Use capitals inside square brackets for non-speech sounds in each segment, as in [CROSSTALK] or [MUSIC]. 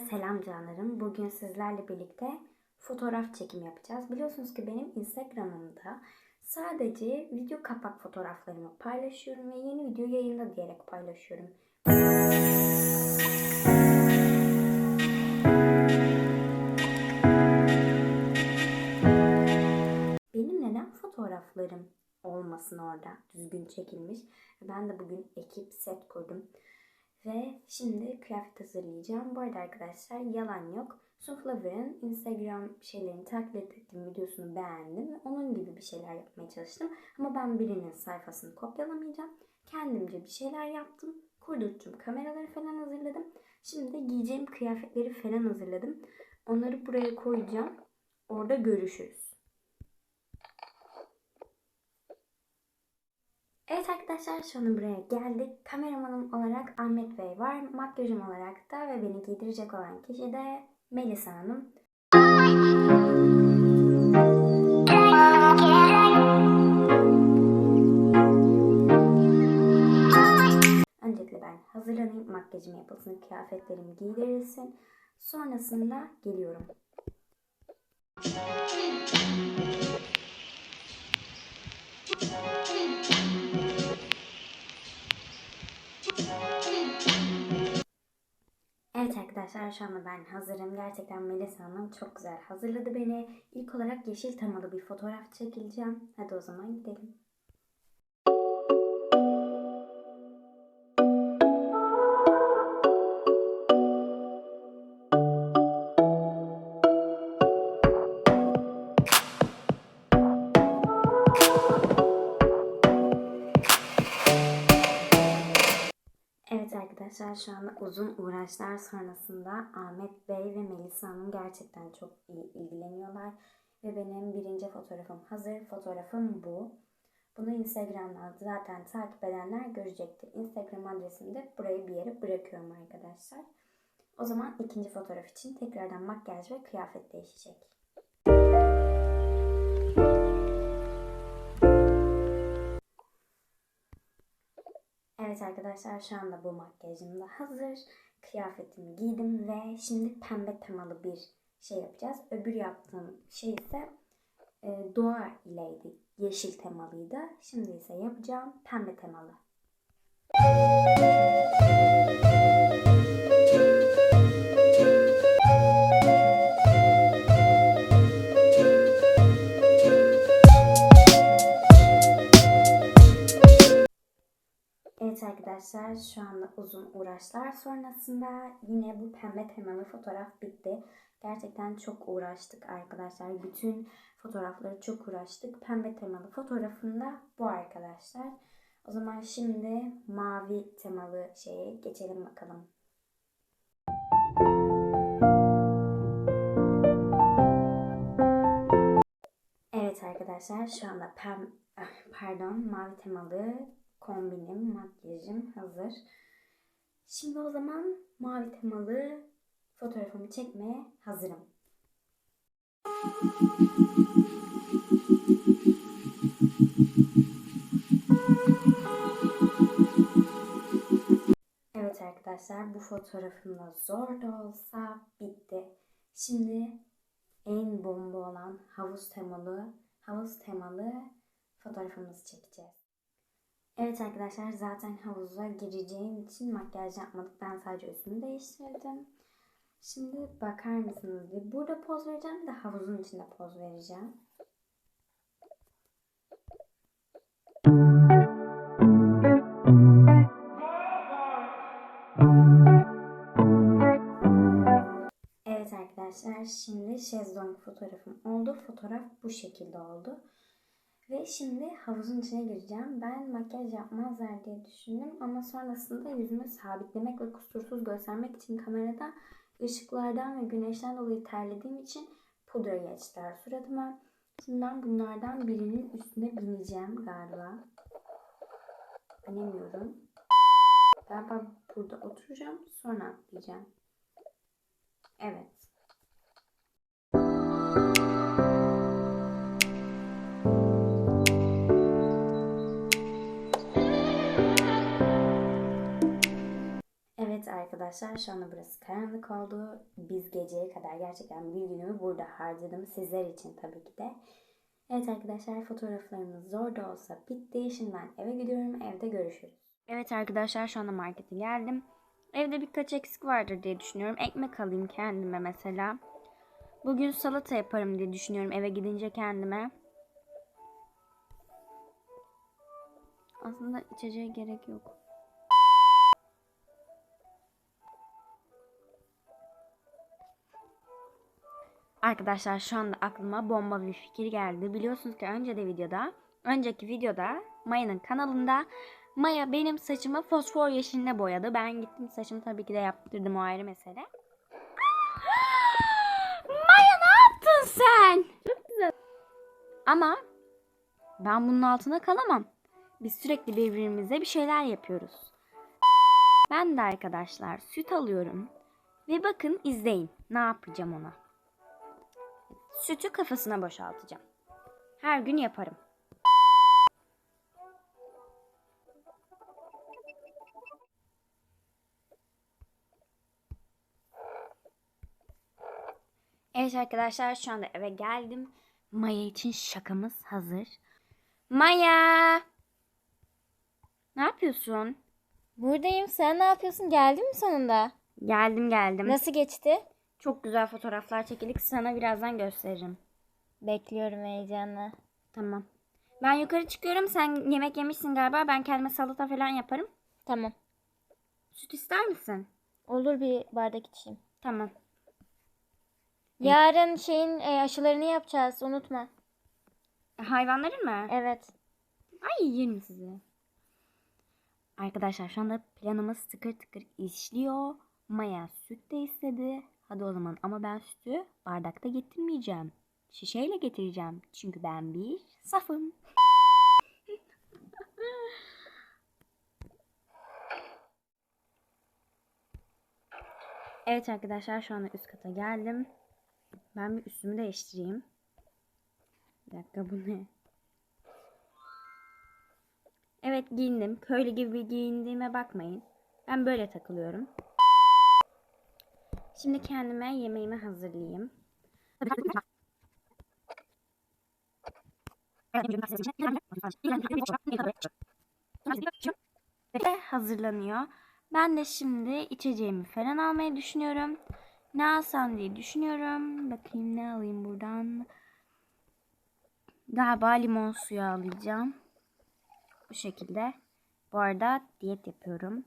Selam canlarım. Bugün sizlerle birlikte fotoğraf çekim yapacağız. Biliyorsunuz ki benim Instagram'ımda sadece video kapak fotoğraflarımı paylaşıyorum ve yeni video yayında diyerek paylaşıyorum. Benim neden fotoğraflarım olmasın orada düzgün çekilmiş. Ben de bugün ekip set kurdum. Ve şimdi kıyafet hazırlayacağım. Bu arada arkadaşlar yalan yok. Sunflower'ın Instagram şeylerini taklit ettiğim videosunu beğendim. Onun gibi bir şeyler yapmaya çalıştım. Ama ben birinin sayfasını kopyalamayacağım. Kendimce bir şeyler yaptım. Kurdurttum kameraları falan hazırladım. Şimdi de giyeceğim kıyafetleri falan hazırladım. Onları buraya koyacağım. Orada görüşürüz. Evet arkadaşlar şu an buraya geldik. Kameramanım olarak Ahmet Bey var. Makyajım olarak da ve beni giydirecek olan kişi de Melisa Hanım. Öncelikle ben hazırlanayım. Makyajım yapılsın, kıyafetlerim giydirilsin. Sonrasında geliyorum. Evet arkadaşlar şu anda ben hazırım. Gerçekten Melisa Hanım çok güzel hazırladı beni. İlk olarak yeşil temalı bir fotoğraf çekileceğim. Hadi o zaman gidelim. Şu anda uzun uğraşlar sonrasında Ahmet Bey ve Melisa Hanım gerçekten çok iyi ilgileniyorlar. Ve benim birinci fotoğrafım hazır. Fotoğrafım bu. Bunu Instagram'dan zaten takip edenler görecektir. Instagram adresimi de buraya bir yere bırakıyorum arkadaşlar. O zaman ikinci fotoğraf için tekrardan makyaj ve kıyafet değişecek. Evet arkadaşlar şu anda bu makyajım da hazır. Kıyafetimi giydim ve şimdi pembe temalı bir şey yapacağız. Öbür yaptığım şey ise e, doğa ileydi. Yeşil temalıydı. Şimdi ise yapacağım pembe temalı. Evet arkadaşlar şu anda uzun uğraşlar sonrasında yine bu pembe temalı fotoğraf bitti. Gerçekten çok uğraştık arkadaşlar. Bütün fotoğrafları çok uğraştık. Pembe temalı fotoğrafında bu arkadaşlar. O zaman şimdi mavi temalı şeye geçelim bakalım. Evet arkadaşlar şu anda pem ah, pardon mavi temalı kombinim, makyajım hazır. Şimdi o zaman mavi temalı fotoğrafımı çekmeye hazırım. Evet arkadaşlar bu fotoğrafım da zor da olsa bitti. Şimdi en bomba olan havuz temalı, havuz temalı fotoğrafımızı çekeceğiz. Evet arkadaşlar zaten havuza gireceğim için makyaj yapmadık. Ben sadece üstümü değiştirdim. Şimdi bakar mısınız? Bir burada poz vereceğim de havuzun içinde poz vereceğim. Evet arkadaşlar şimdi şezlong fotoğrafım oldu. Fotoğraf bu şekilde oldu. Ve şimdi havuzun içine gireceğim. Ben makyaj yapmazlar diye düşündüm ama sonrasında yüzümü sabitlemek ve kusursuz göstermek için kamerada ışıklardan ve güneşten dolayı terlediğim için pudra geçtiler suratıma. Şimdi ben bunlardan birinin üstüne bineceğim galiba. Binemiyorum. Galiba burada oturacağım sonra atlayacağım. Evet. Arkadaşlar şu anda burası karanlık oldu. Biz geceye kadar gerçekten bir günümü burada harcadım. Sizler için tabii ki de. Evet arkadaşlar fotoğraflarımız zor da olsa bitti. Şimdi ben eve gidiyorum. Evde görüşürüz. Evet arkadaşlar şu anda markete geldim. Evde birkaç eksik vardır diye düşünüyorum. Ekmek alayım kendime mesela. Bugün salata yaparım diye düşünüyorum eve gidince kendime. Aslında içeceğe gerek yok. Arkadaşlar şu anda aklıma bomba bir fikir geldi. Biliyorsunuz ki önce de videoda, önceki videoda Maya'nın kanalında Maya benim saçımı fosfor yeşiline boyadı. Ben gittim saçımı tabii ki de yaptırdım o ayrı mesele. [GASPS] Maya ne yaptın sen? Çok güzel. Ama ben bunun altına kalamam. Biz sürekli birbirimize bir şeyler yapıyoruz. Ben de arkadaşlar süt alıyorum. Ve bakın izleyin ne yapacağım ona. Sütü kafasına boşaltacağım. Her gün yaparım. Evet arkadaşlar şu anda eve geldim. Maya için şakamız hazır. Maya! Ne yapıyorsun? Buradayım. Sen ne yapıyorsun? Geldin mi sonunda? Geldim geldim. Nasıl geçti? Çok güzel fotoğraflar çekildik. Sana birazdan gösteririm. Bekliyorum heyecanla. Tamam. Ben yukarı çıkıyorum. Sen yemek yemişsin galiba. Ben kendime salata falan yaparım. Tamam. Süt ister misin? Olur bir bardak içeyim. Tamam. Yarın şeyin e, aşılarını yapacağız. Unutma. Hayvanların mı? Evet. Ay yerim sizi. Arkadaşlar şu anda planımız tıkır tıkır işliyor. Maya süt de istedi. Hadi o zaman ama ben sütü bardakta getirmeyeceğim. Şişeyle getireceğim. Çünkü ben bir safım. [LAUGHS] evet arkadaşlar şu anda üst kata geldim. Ben bir üstümü değiştireyim. Bir dakika bu ne? Evet giyindim. Köylü gibi giyindiğime bakmayın. Ben böyle takılıyorum. Şimdi kendime yemeğimi hazırlayayım. Ve hazırlanıyor. Ben de şimdi içeceğimi falan almayı düşünüyorum. Ne alsam diye düşünüyorum. Bakayım ne alayım buradan. Galiba limon suyu alacağım. Bu şekilde. Bu arada diyet yapıyorum.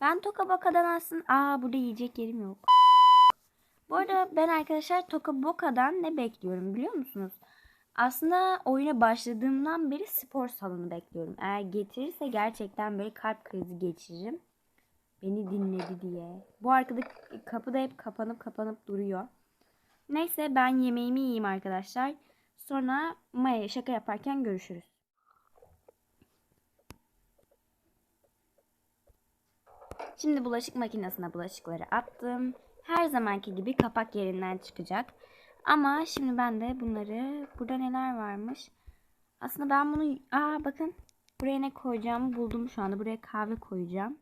Ben Toka Boka'dan aslında... Aa burada yiyecek yerim yok. Bu arada ben arkadaşlar Toka Boka'dan ne bekliyorum biliyor musunuz? Aslında oyuna başladığımdan beri spor salonu bekliyorum. Eğer getirirse gerçekten böyle kalp krizi geçiririm. Beni dinledi diye. Bu arkada kapıda hep kapanıp kapanıp duruyor. Neyse ben yemeğimi yiyeyim arkadaşlar. Sonra Maya şaka yaparken görüşürüz. Şimdi bulaşık makinesine bulaşıkları attım. Her zamanki gibi kapak yerinden çıkacak. Ama şimdi ben de bunları burada neler varmış? Aslında ben bunu aa bakın buraya ne koyacağımı buldum şu anda. Buraya kahve koyacağım.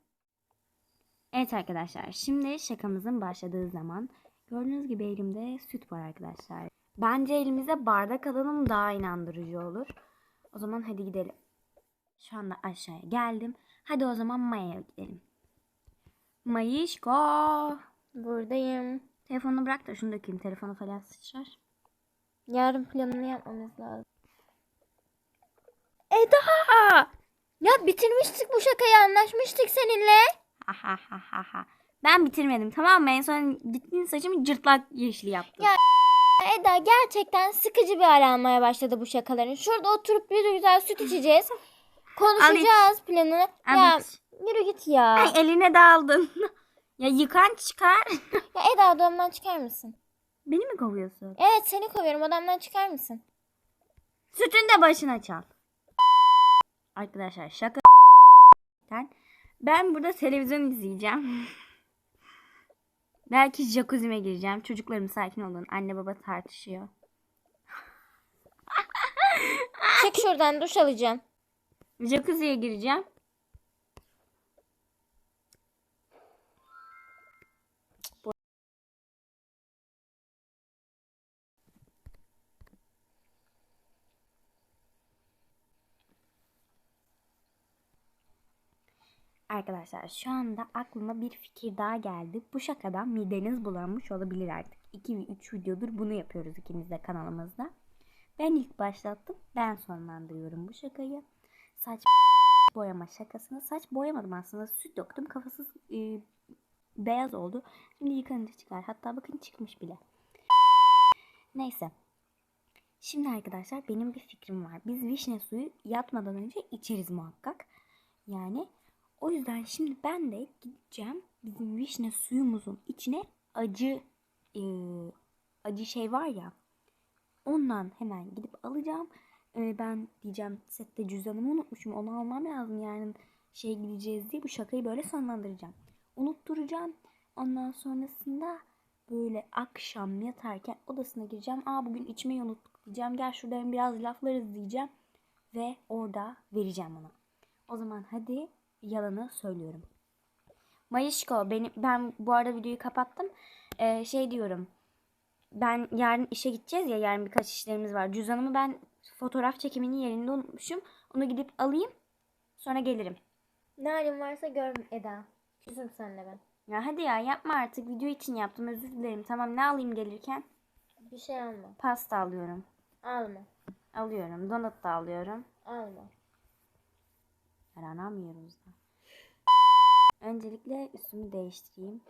Evet arkadaşlar şimdi şakamızın başladığı zaman gördüğünüz gibi elimde süt var arkadaşlar. Bence elimize bardak alalım daha inandırıcı olur. O zaman hadi gidelim. Şu anda aşağıya geldim. Hadi o zaman Maya'ya gidelim. Mayişko. Buradayım. Telefonu bırak da şunu dökeyim. Telefonu falan sıçrar. Yarın planını yapmamız lazım. Eda! Ya bitirmiştik bu şakayı anlaşmıştık seninle. Ha ha ha ha ha. Ben bitirmedim tamam mı? En son gittiğin saçımı cırtlak yeşili yaptım. Ya- Eda gerçekten sıkıcı bir hal almaya başladı bu şakaların. Şurada oturup bir güzel süt içeceğiz. Konuşacağız planını. Al Ya yürü git ya. Ay eline daldın. Ya yıkan çıkar. [LAUGHS] Ya Eda odamdan çıkar mısın? Beni mi kovuyorsun? Evet seni kovuyorum odamdan çıkar mısın? Sütün de başına çal. Arkadaşlar şaka. Ben burada televizyon izleyeceğim. [LAUGHS] Belki jacuzzi'me gireceğim. Çocuklarım sakin olun. Anne baba tartışıyor. Çık şuradan duş alacağım. Jacuzzi'ye gireceğim. Arkadaşlar şu anda aklıma bir fikir daha geldi. Bu şakadan mideniz bulanmış olabilir artık. 2 ve 3 videodur bunu yapıyoruz ikimiz de kanalımızda. Ben ilk başlattım. Ben sonlandırıyorum bu şakayı. Saç [LAUGHS] boyama şakasını. Saç boyamadım aslında. Süt döktüm. Kafası e, beyaz oldu. Şimdi yıkanınca çıkar. Hatta bakın çıkmış bile. [LAUGHS] Neyse. Şimdi arkadaşlar benim bir fikrim var. Biz vişne suyu yatmadan önce içeriz muhakkak. Yani o yüzden şimdi ben de gideceğim bizim vişne suyumuzun içine acı e, acı şey var ya ondan hemen gidip alacağım. E, ben diyeceğim sette cüzdanımı unutmuşum onu almam lazım yarın şey gideceğiz diye bu şakayı böyle sonlandıracağım. Unutturacağım. Ondan sonrasında böyle akşam yatarken odasına gireceğim. Aa bugün içmeyi unuttuk diyeceğim. Gel şurada hem biraz laflarız diyeceğim. Ve orada vereceğim ona. O zaman hadi yalanı söylüyorum. Mayışko benim, ben bu arada videoyu kapattım. Ee, şey diyorum. Ben yarın işe gideceğiz ya yarın birkaç işlerimiz var. Cüzdanımı ben fotoğraf çekiminin yerinde unutmuşum. Onu gidip alayım. Sonra gelirim. Ne halin varsa gör Eda. Küsüm senle ben. Ya hadi ya yapma artık. Video için yaptım. Özür dilerim. Tamam ne alayım gelirken? Bir şey alma. Pasta alıyorum. Alma. Alıyorum. Donut da alıyorum. Alma. Yaranamıyoruz da. Öncelikle üstümü değiştireyim.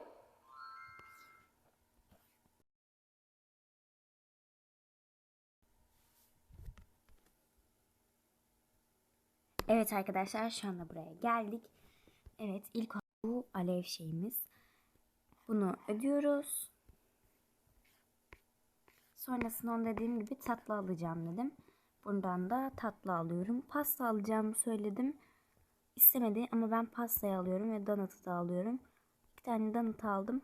Evet arkadaşlar şu anda buraya geldik. Evet ilk bu alev şeyimiz. Bunu ödüyoruz. Sonrasında onu dediğim gibi tatlı alacağım dedim. Bundan da tatlı alıyorum. Pasta alacağımı söyledim. İstemedi ama ben pastayı alıyorum ve donut'u da alıyorum. Bir tane donut aldım.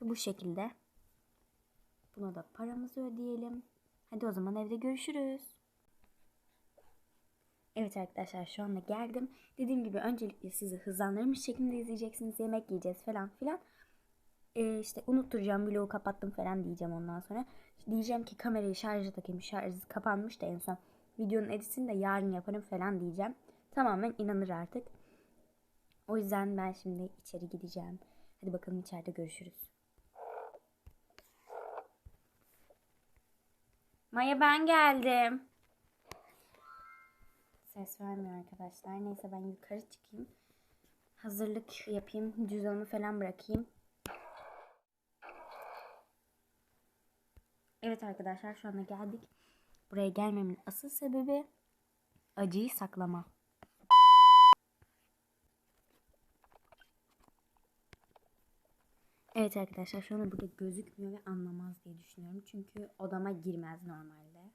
Bu şekilde. Buna da paramızı ödeyelim. Hadi o zaman evde görüşürüz. Evet arkadaşlar şu anda geldim. Dediğim gibi öncelikle sizi hızlandırmış şeklinde izleyeceksiniz. Yemek yiyeceğiz falan filan. Ee, işte unutturacağım vlogu kapattım falan diyeceğim ondan sonra. Diyeceğim ki kamerayı şarja takayım. Şarjı kapanmış da en son. Videonun editini de yarın yaparım falan diyeceğim. Tamamen inanır artık. O yüzden ben şimdi içeri gideceğim. Hadi bakalım içeride görüşürüz. Maya ben geldim. Ses vermiyor arkadaşlar. Neyse ben yukarı çıkayım. Hazırlık yapayım. Cüzdanımı falan bırakayım. Evet arkadaşlar şu anda geldik. Buraya gelmemin asıl sebebi acıyı saklama. Evet arkadaşlar şu anda burada gözükmüyor ve anlamaz diye düşünüyorum. Çünkü odama girmez normalde.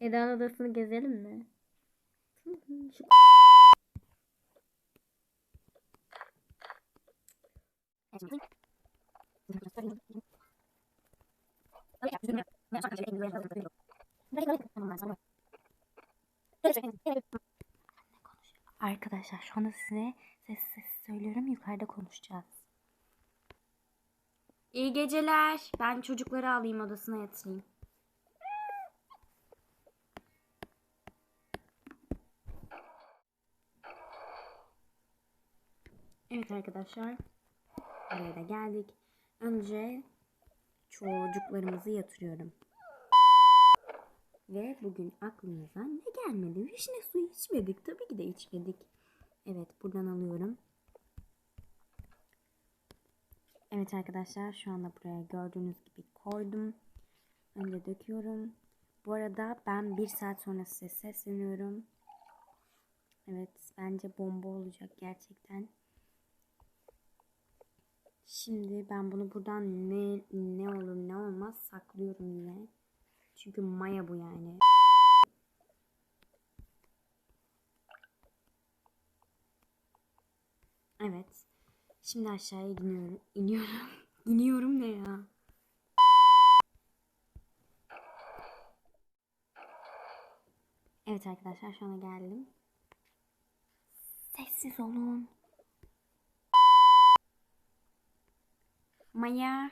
Eda'nın odasını gezelim mi? Şu Arkadaşlar şu anda size ses ses söylüyorum yukarıda konuşacağız. İyi geceler. Ben çocukları alayım odasına yatırayım. Evet arkadaşlar. Buraya da geldik. Önce çocuklarımızı yatırıyorum. Ve bugün aklımıza ne gelmedi? Vişne suyu içmedik. Tabii ki de içmedik. Evet buradan alıyorum. Evet arkadaşlar şu anda buraya gördüğünüz gibi koydum. Önce döküyorum. Bu arada ben bir saat sonra size sesleniyorum. Evet bence bomba olacak gerçekten. Şimdi ben bunu buradan ne ne olur ne olmaz saklıyorum yine. Çünkü maya bu yani. Evet. Şimdi aşağıya iniyorum. İniyorum. [LAUGHS] İniyorum ne ya? Evet arkadaşlar şu anda geldim. Sessiz olun. Maya.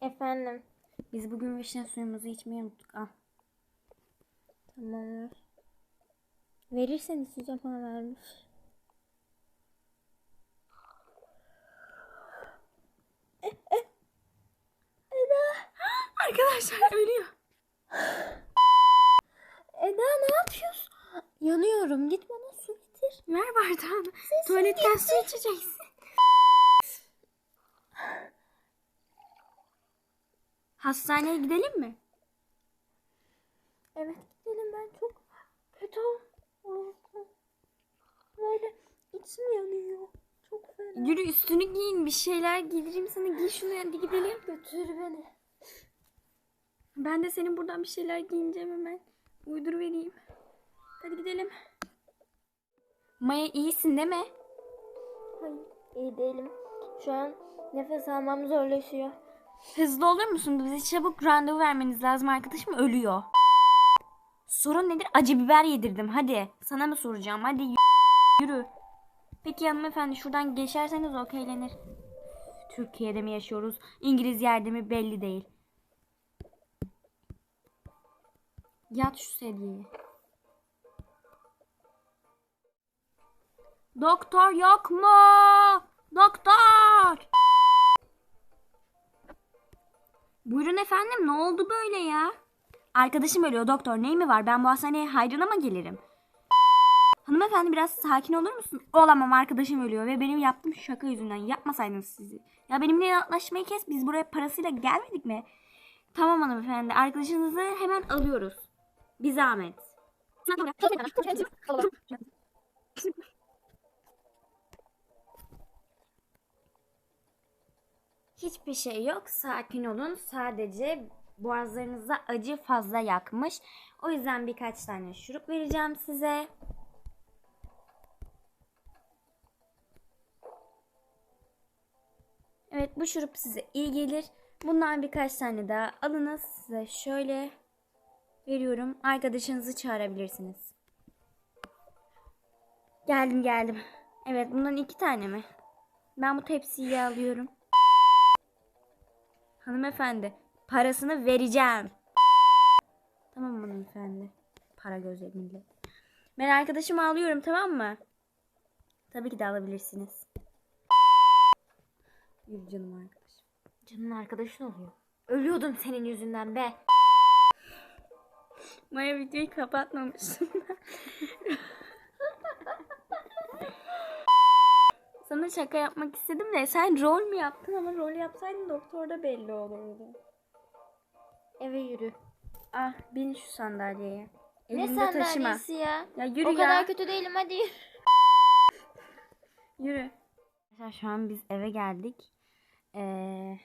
Efendim. Biz bugün vişne suyumuzu içmeyi unuttuk. Al. Tamam. Verirsen isteyeceğim bana vermiş. Arkadaşlar ölüyor. Eda ne yapıyorsun? Yanıyorum. Git bana su getir. Ver bardağını. Tuvaletten su içeceksin. Hastaneye gidelim mi? Evet gidelim ben çok kötü oldum. Böyle içim yanıyor. Çok fena. Yürü üstünü giyin bir şeyler giydireyim sana giy şunu hadi gidelim. Götür beni. Ben de senin buradan bir şeyler giyineceğim hemen. Uydur vereyim. Hadi gidelim. Maya iyisin değil mi? Hayır iyi değilim. Şu an nefes almam zorlaşıyor. Hızlı olur musun? Bize çabuk randevu vermeniz lazım. Arkadaşım ölüyor. Sorun nedir? Acı biber yedirdim. Hadi. Sana mı soracağım? Hadi yürü. Peki hanımefendi şuradan geçerseniz okeylenir. Türkiye'de mi yaşıyoruz? İngiliz yerde mi belli değil. Yat şu sedyeye. Doktor yok mu? Doktor! Buyurun efendim ne oldu böyle ya? Arkadaşım ölüyor doktor neyi mi var? Ben bu hastaneye hayrına mı gelirim? Hanımefendi biraz sakin olur musun? Olamam arkadaşım ölüyor ve benim yaptığım şaka yüzünden yapmasaydınız sizi. Ya benimle inatlaşmayı kes biz buraya parasıyla gelmedik mi? Tamam hanımefendi arkadaşınızı hemen alıyoruz. Bir zahmet. Hiçbir şey yok. Sakin olun. Sadece boğazlarınızda acı fazla yakmış. O yüzden birkaç tane şurup vereceğim size. Evet bu şurup size iyi gelir. Bundan birkaç tane daha alınız. Size şöyle veriyorum. Arkadaşınızı çağırabilirsiniz. Geldim geldim. Evet bundan iki tane mi? Ben bu tepsiyi alıyorum. Hanımefendi parasını vereceğim. Tamam hanımefendi. Para gözleriyle. Ben arkadaşımı alıyorum tamam mı? Tabii ki de alabilirsiniz. Yürü canım arkadaşım. Canın arkadaşın oluyor. Ölüyordum senin yüzünden be. Maya videoyu kapatmamışsın. Sana şaka yapmak istedim de sen rol mü yaptın ama rol yapsaydın doktorda belli olurdu. Eve yürü. Ah bin şu sandalyeye. Ne Elinde taşıma. sandalyesi ya? Ya yürü o ya. kadar kötü değilim hadi yürü. [LAUGHS] Yürü. Arkadaşlar şu an biz eve geldik. Ee,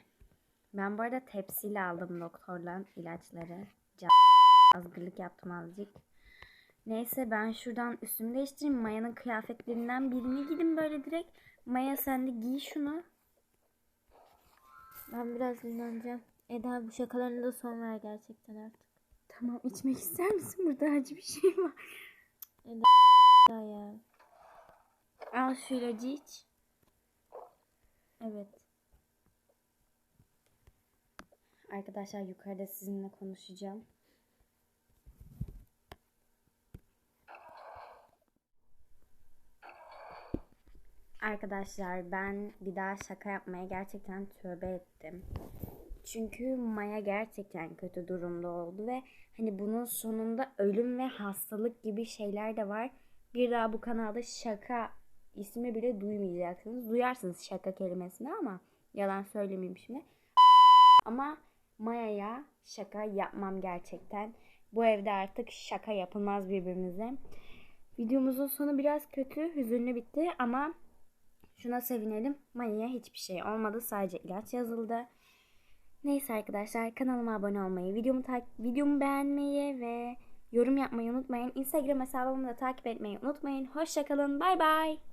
ben bu arada tepsiyle aldım doktordan ilaçları. Can- Azgırlık yaptım azıcık. Neyse ben şuradan üstümü değiştireyim. Maya'nın kıyafetlerinden birini gidin böyle direkt. Maya sen de giy şunu. Ben biraz dinleneceğim. Eda bu şakalarını da son ver gerçekten artık. Tamam içmek ister misin? Burada acı bir şey var. Ya ya. Al şu ilacı iç. Evet. Arkadaşlar yukarıda sizinle konuşacağım. Arkadaşlar ben bir daha şaka yapmaya gerçekten tövbe ettim. Çünkü Maya gerçekten kötü durumda oldu ve hani bunun sonunda ölüm ve hastalık gibi şeyler de var. Bir daha bu kanalda şaka ismi bile duymayacaksınız. Duyarsınız şaka kelimesini ama yalan söylemeyeyim şimdi. Ama Maya'ya şaka yapmam gerçekten. Bu evde artık şaka yapılmaz birbirimize. Videomuzun sonu biraz kötü, hüzünlü bitti ama şuna sevinelim. Maya'ya hiçbir şey olmadı. Sadece ilaç yazıldı. Neyse arkadaşlar kanalıma abone olmayı, videomu, videomu beğenmeyi ve yorum yapmayı unutmayın. Instagram hesabımı da takip etmeyi unutmayın. Hoşçakalın. Bay bay.